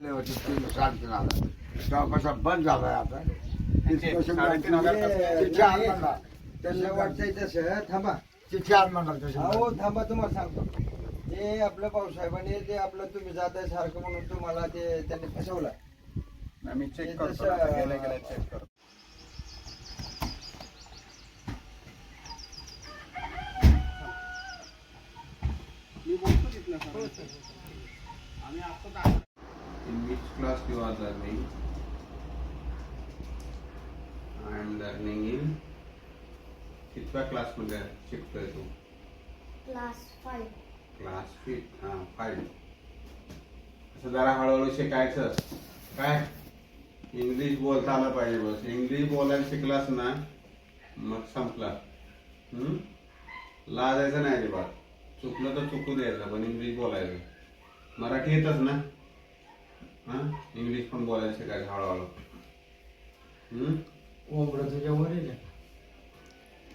तीन साडेतीन हजार. तेव्हापासून बंद झालाय आता. साडेतीन हजार कसं? ते चार म्हणला त्यांना वाटतंय तसं थांबा. ते चार म्हणला अहो तसे थांबा तुम्हाला सांगतो. ते आपलं भाऊसाहेबांनी ते आपलं तुम्ही जाताय सारखं म्हणून तुम्हाला ते त्यांनी फसवलं. आम्ही चेक करतो तसं- आता. गेल्या गेल्या चेक करतो. Which class you are learning? I am learning in कितव्या क्लासमध्ये शिकतोय तू? क्लास फाईव्ह क्लास फिफ्थ हा फाईव्ह असं जरा हळूहळू शिकायचं. काय? इंग्लिश बोलता आलं पाहिजे बस. इंग्लिश बोलायला शिकलास ना मग संपला. हम्म? लाजायचं नाही अजिबात. चुकलं तर चुकू द्यायचं पण इंग्लिश बोलायचं. मराठी येतच ना? हा इंग्लिश पण बोलायला शिकायचं हळूहळू हम्म? ओमडं तुझ्या वर आहे?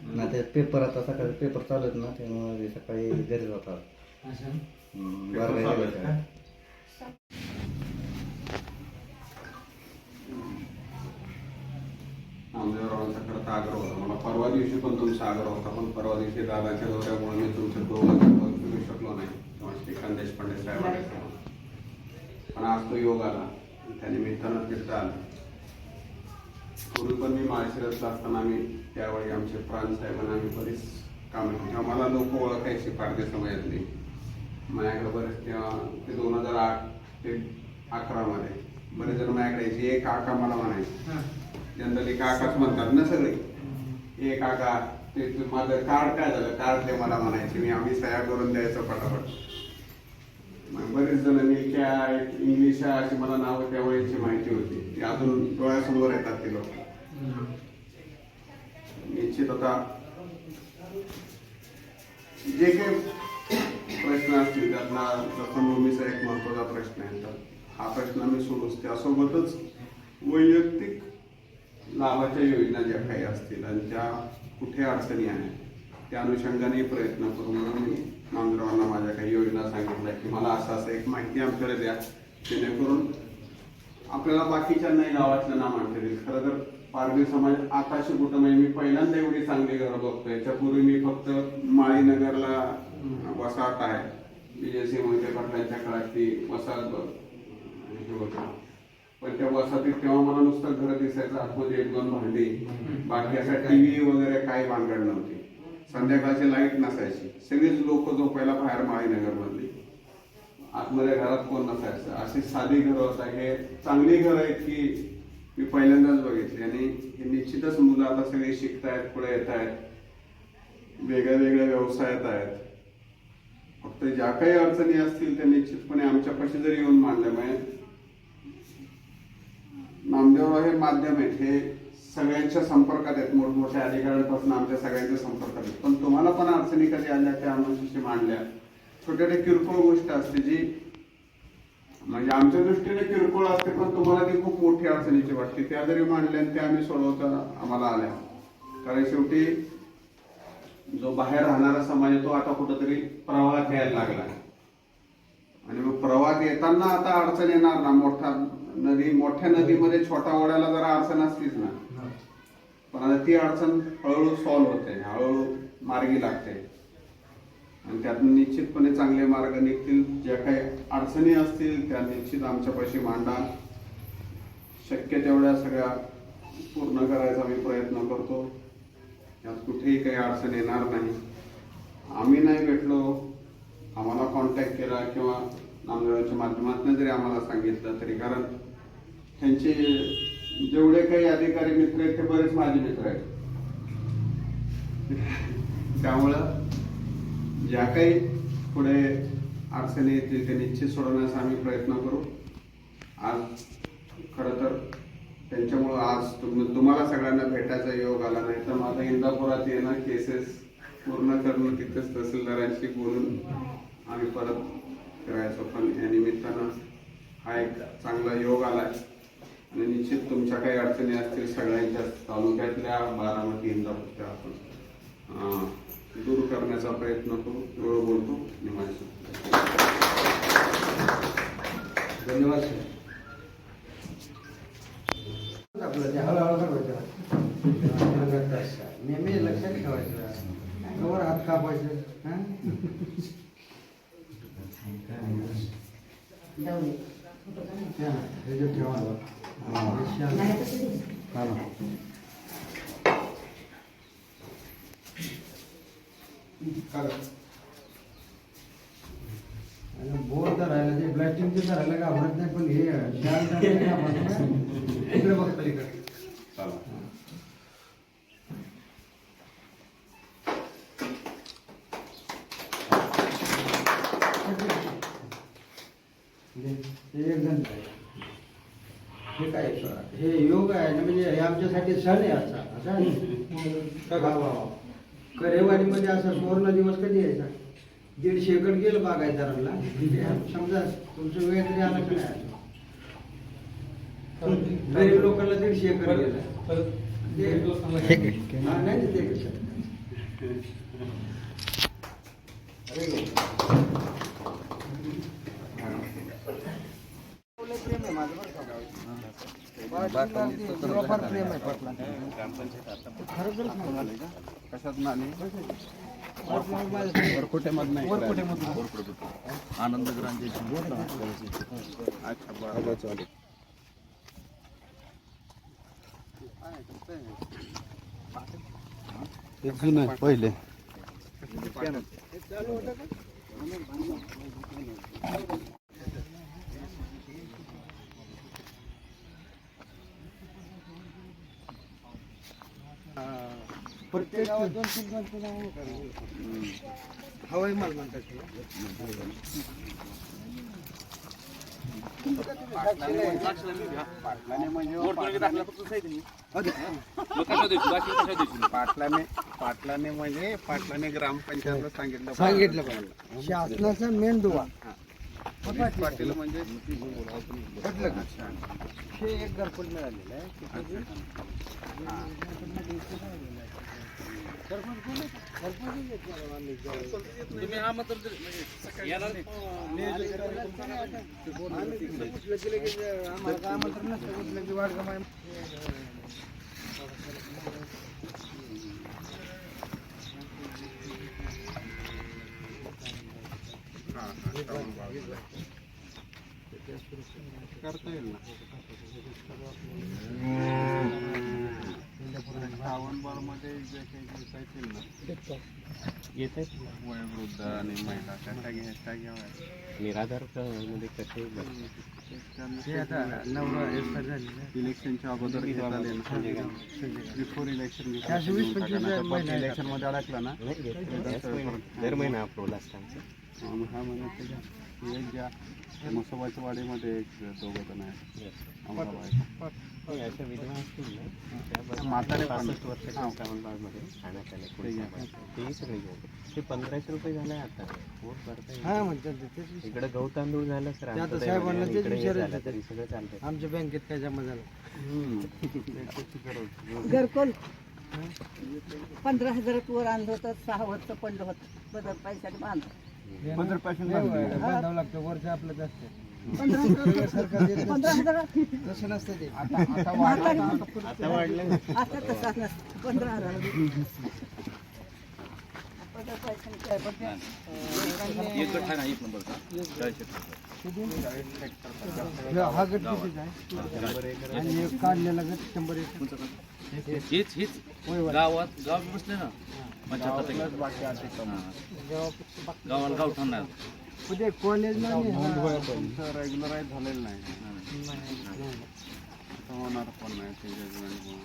ना ते पेपर आता सकाळी पेपर चालू आहेत ना त्यामुळे सकाळी घरी जातात असं हम्म, पेपर बारावी चालू आहेत झाली का? का? आमदेवरावांचा खरं तर आग्रह होता मला परवा दिवशी पण तुमचा आग्रह होता पण परवा दिवशी दादाच्या दौऱ्यामुळे मी तुमच्या फिरू शकलो नाही किंवा श्रीकांत देशपांडे साहेब आले तेव्हा. पण आज तो योग आला. त्या निमित्तानं तिथं आलं. पूर्वी पण मी माळशिरसला असताना आम्ही त्यावेळी आमचे प्राण साहेबांना आम्ही बरीच कामं केली. तेव्हा मला लोक ओळखायची पारदे समयातली माझ्याकडे बरेच तेव्हा ते दोन हजार आठ ते अकरामध्ये बरेच जण माझ्याकडे यायचे. एक काका मला म्हणायचे. जनरली काकाच म्हणतात ना सगळे. ए काका ते माझं कार्ड काय झालं? कार्ड ते मला म्हणायचे. मी आम्ही सह्या करून द्यायचं पटापट. बरेच जण मी काय इंग्लिश आहे अशी मला नावं त्यावेळेची माहिती होती. ती अजून डोळ्यासमोर येतात ते लोक. निश्चित आता जे काही प्रश्न असतील त्यातला जखमभूमीचा एक महत्त्वाचा प्रश्न आहे तर हा प्रश्न मी सोडूच त्यासोबतच वैयक्तिक लाभाच्या योजना ज्या काही असतील आणि त्या कुठे अडचणी आहेत त्या अनुषंगाने प्रयत्न करून म्हणून मी नांदरावांना माझ्या काही योजना सांगितल्या की मला असं असं एक माहिती आमच्याकडे द्या. जेणेकरून आपल्याला बाकीच्यांनाही गावातल्या नाम आणता येईल खरं तर पारधी समाज आकाशी कुठं म्हणजे मी पहिल्यांदा एवढी चांगली घरं बघतो याच्यापूर्वी मी फक्त माळीनगरला वसाहत आहे. विजयसिंह मोहिते पाटलांच्या काळात ती वसाहत ब- पण त्या वसाहतीत तेव्हा मला नुसतं घर दिसायचं. आतमध्ये एक दोन भांडी. बाकी असं टीव्ही वगैरे काही भानगड नव्हती. संध्याकाळची लाइट नसायची. सगळीच लोक झोपायला बाहेर माळीनगर मधली आतमध्ये घरात कोण नसायचं. अशी साधी घरं होता. हे चांगली घरं आहेत की मी पहिल्यांदाच बघितली. आणि हे निश्चितच मुलं आता सगळे शिकतायत पुढे येत आहेत वेगळ्या वेगळ्या व्यवसायात आहेत. फक्त ज्या काही अडचणी असतील त्या निश्चितपणे आमच्यापाशी जरी येऊन मांडल्यामुळे म्हणजे नामदेवराव हे माध्यम आहेत. हे सगळ्यांच्या संपर्कात आहेत. मोठमोठ्या अधिकाऱ्यांपासून आमच्या सगळ्यांच्या संपर्कात आहेत. पण तुम्हाला पण अडचणी कधी आल्या त्या आमच्याशी मांडल्या? छोट्या छोट्या किरकोळ गोष्ट असते जी म्हणजे आमच्या दृष्टीने किरकोळ असते पण तुम्हाला ती खूप मोठी अडचणीची वाटते. त्या जरी मांडल्या आणि त्या आम्ही सोडवता आम्हाला आल्या. कारण शेवटी जो बाहेर राहणारा समाज आहे तो आता कुठंतरी प्रवाहात यायला लागला आणि मग प्रवाहात येताना आता अडचण येणार ना? मोठा नदी मोठ्या नदीमध्ये छोटा ओढ्याला जरा अडचण असतीच ना? पण आता ती अडचण हळूहळू सॉल्व्ह होते हळूहळू मार्गी लागते. आणि त्यातून निश्चितपणे चांगले मार्ग निघतील. ज्या काही अडचणी असतील त्या निश्चित आमच्यापाशी मांडा. शक्य तेवढ्या सगळ्या पूर्ण करायचा मी प्रयत्न करतो. यात कुठेही काही अडचण येणार नाही. आम्ही नाही भेटलो आम्हाला कॉन्टॅक्ट केला किंवा नामदेवाच्या माध्यमातून जरी आम्हाला सांगितलं तरी. कारण त्यांची जेवढे काही अधिकारी मित्र आहेत ते बरेच माझे मित्र आहेत. त्यामुळं ज्या काही पुढे अडचणी येतील ते निश्चित सोडवण्याचा आम्ही प्रयत्न करू. आज खरं तर त्यांच्यामुळं आज तुम तुम्हाला सगळ्यांना भेटायचा योग आला नाही तर माझा इंदापुरात येणं केसेस पूर्ण करणं तिथेच तहसीलदारांशी बोलून आम्ही परत करायचो. पण या निमित्तानं हा एक चांगला योग आलाय. आणि निश्चित तुमच्या काही अडचणी असतील सगळ्यांच्या तालुक्यातल्या बारामती इंदापूरच्या आपण दूर करण्याचा प्रयत्न करू एवढं बोलतो. निवांत धन्यवाद सर. नेहमी लक्षात ठेवायचं. कवर हात कापायचं हा? ठेवा. आणि बोर धरायला ते ब्लॅस्टिंगचे धरायला घाबरत नाही पण हे शाल इकडे बघ पलीकडे हे एक जण हे काय हे योग आहे ना आमच्यासाठी सण आहे असा असा. वा, वा. करेवाडीमध्ये असा सुवर्ण दिवस कधी यायचा? दीडशे एकर गेलं बागायदाराला समजा तुमचं वेळ तरी आला की नाही? गरीब लोकांना दीडशे एकर गेलं. हा, नाही, ते कसं? प्रेम आहे माझं बरं का. थोडंफार प्रेम आहे पाटला खरोखरच म्हणाले का कशात नाली माझ्या वरकुटेमधनं नाही आनंद ग्रांचे अच्छा बरं पहिले प्रत्येक गावात दोन तीन दोन तीन नावं होतात. हवाई माल म्हणतात. पाटलाने म्हणजे पाटलाने पाटलाने म्हणजे पाटलाने ग्रामपंचायतला सांगितलं सांगितलं पाहिजे. शासनाचा मेन दुवा. पाटील म्हणजे हे एक घरकुल मिळालेलं आहे. तुम्ही आमंत्रण मात्र म्हणजे करता येईल ना श्रावण बारमध्ये जे काही घेता येतील ना येत आहेत वयोवृद्ध आणि महिला कशा घ्या त्या घ्याव्या. निराधारमध्ये कसे हे आता नवरा आहे. इलेक्शनच्या अगोदर घेता ना बिफोर इलेक्शन त्याशी वीस पंचवीस महिने आहेत. इलेक्शनमध्ये अडकला ना? दर महिना अप्रूव्हल असतं हा महिन्यात त्याच्या एक ज्या मसोबाच्या वाडीमध्ये एक दोघं जण आहेत. अमराबाई अशा विधवा असतील ना म्हातारे. पासष्ट वर्षाच्या श्रावणबाळमध्ये खाण्यात आले बायका. तेही सगळे घेऊन ते पंधराशे रुपये झाले आता पोट भरता. हा म्हणतात विषय. इकडे गहू तांदूळ झालं सर हे. तरी सगळं चालतंय. आमच्या बँकेत काय जमा झालं? घरकुल. पंधरा हजारात वर आणलं होतं सहा वर्ष पडलं होतं. बदल पैशाने बांधलं. पंधरा पैसे नाही होय, बांधावं लागतं. वरचं आपलंच असतं. पंधरा हजार तसं नसतं ते आता वाढलं आता तसा नसतं पंधरा हजार हा गट आहे आणि एक काढलेला गट शंभर एक हीच हीच गावात गाव बसले ना गावाला गाव ठरणार उद्या कॉलेज तुमचं रेग्युलराईज झालेलं नाही. आता होणार पण नाही ते मुळे.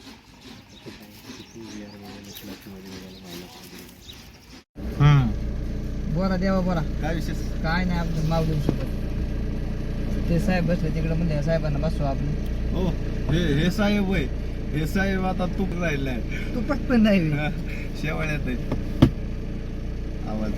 बोला देवा बोला. काय विशेष? काय नाही आपलं माऊली सोबत ते साहेब बसले तिकडे म्हणले साहेबांना बसू आपण. हो हे हे साहेब होय. हे साहेब आता तूप राहिलाय तू पटकन नाही. शेवाळ्यात आवाज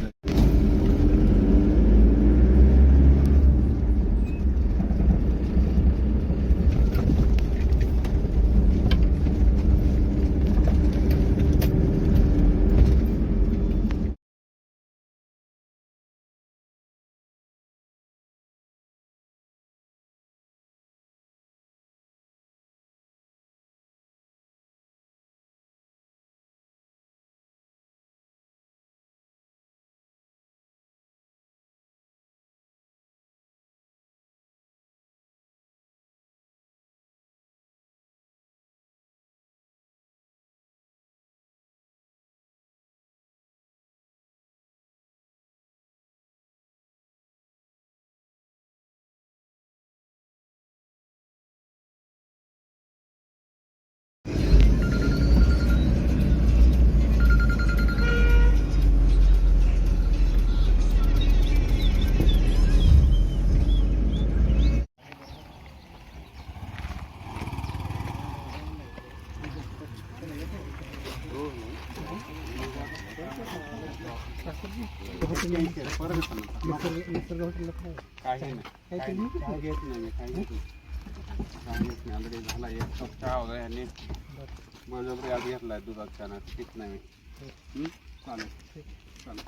निसर्ग काही नाही. काही नाही. काही घेत नाही मी काही घेत नाही. काही घेत नाही. ऑलरेडी झाला एक कप चहा होता यांनी बळजबरी आज आहे दुधात चहा पित नाही मी. चालेल. चालेल.